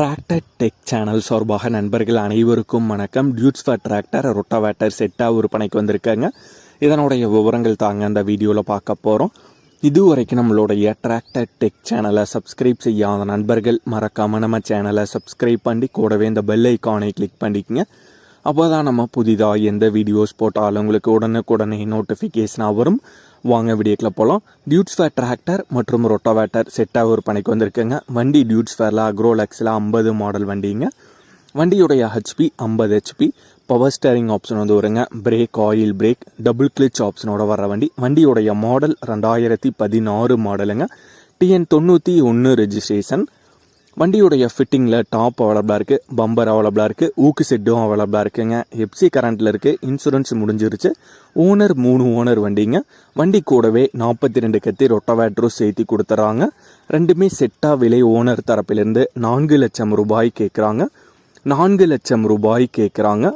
Tractor tech channel சார்பாக நண்பர்கள் அனைவருக்கும் வணக்கம். டியூட்ஸ் ஃபார் டிராக்டர் ரொட்டாவேட்டர் செட்டாக விற்பனைக்கு வந்திருக்காங்க. இதனுடைய விவரங்கள் தாங்க அந்த வீடியோவில் பார்க்க போகிறோம் இதுவரைக்கும் நம்மளுடைய டிராக்டர் டெக் சேனலை சப்ஸ்கிரைப் செய்யாத நண்பர்கள் மறக்காமல் நம்ம சேனலை சப்ஸ்கிரைப் பண்ணி கூடவே இந்த பெல் ஐக்கானை கிளிக் பண்ணிக்கங்க. அப்போ தான் நம்ம புதிதாக எந்த வீடியோஸ் போட்டாலும் உங்களுக்கு உடனுக்குடனே நோட்டிஃபிகேஷனாக வரும். வாங்க வீடியோக்கில் போகலாம் டியூட்ஸ் ஃபேர் டிராக்டர் மற்றும் ரொட்டோவேட்டர் செட்டாக ஒரு பணிக்கு வந்திருக்குங்க. வண்டி டியூட்ஸ் ஃபேரில் அக்ரோலெக்ஸில் ஐம்பது மாடல் வண்டிங்க. வண்டியுடைய ஹெச்பி ஐம்பது ஹெச்பி பவர் ஸ்டேரிங் ஆப்ஷன் வந்து வருங்க. Brake oil brake double clutch ஆப்ஷனோட வர வண்டி. வண்டியுடைய மாடல் ரெண்டாயிரத்தி பதினாறு மாடலுங்க டிஎன் தொண்ணூற்றி ஒன்று ரெஜிஸ்ட்ரேஷன் வண்டியுடைய ஃபிட்டிங்கில் டாப் அவைலபிளாக இருக்குது பம்பர் அவைலபிளாக இருக்குது ஊக்கு செட்டும் அவைலபிளாக இருக்குங்க. எப்சி கரண்ட்டில் இருக்குது இன்சூரன்ஸ் முடிஞ்சிருச்சு. ஓனர் மூணு ஓனர் வண்டிங்க. வண்டி கூடவே நாற்பத்தி ரெண்டு கத்தி ரொட்டவேட்ரும் சேர்த்தி கொடுத்துறாங்க. ரெண்டுமே செட்டாக விலை ஓனர் தரப்பிலிருந்து நான்கு லட்சம் ரூபாய் கேட்குறாங்க நான்கு லட்சம் ரூபாய் கேட்குறாங்க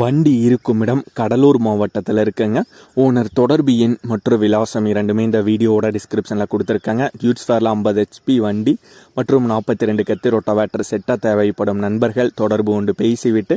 வண்டி இருக்கும் இடம் கடலூர் மாவட்டத்தில் இருக்குங்க. ஓனர் தொடர்பு எண் மற்றும் விலாசம் இரண்டுமே இந்த வீடியோவோட டிஸ்கிரிப்ஷனில் கொடுத்துருக்காங்க. கியூட்ஸ் ஃபேரில் ஐம்பது ஹெச்பி வண்டி மற்றும் நாற்பத்தி ரெண்டு கத்தி ரொட்டவேட்டர் செட்டாக தேவைப்படும் நண்பர்கள் தொடர்பு கொண்டு பேசிவிட்டு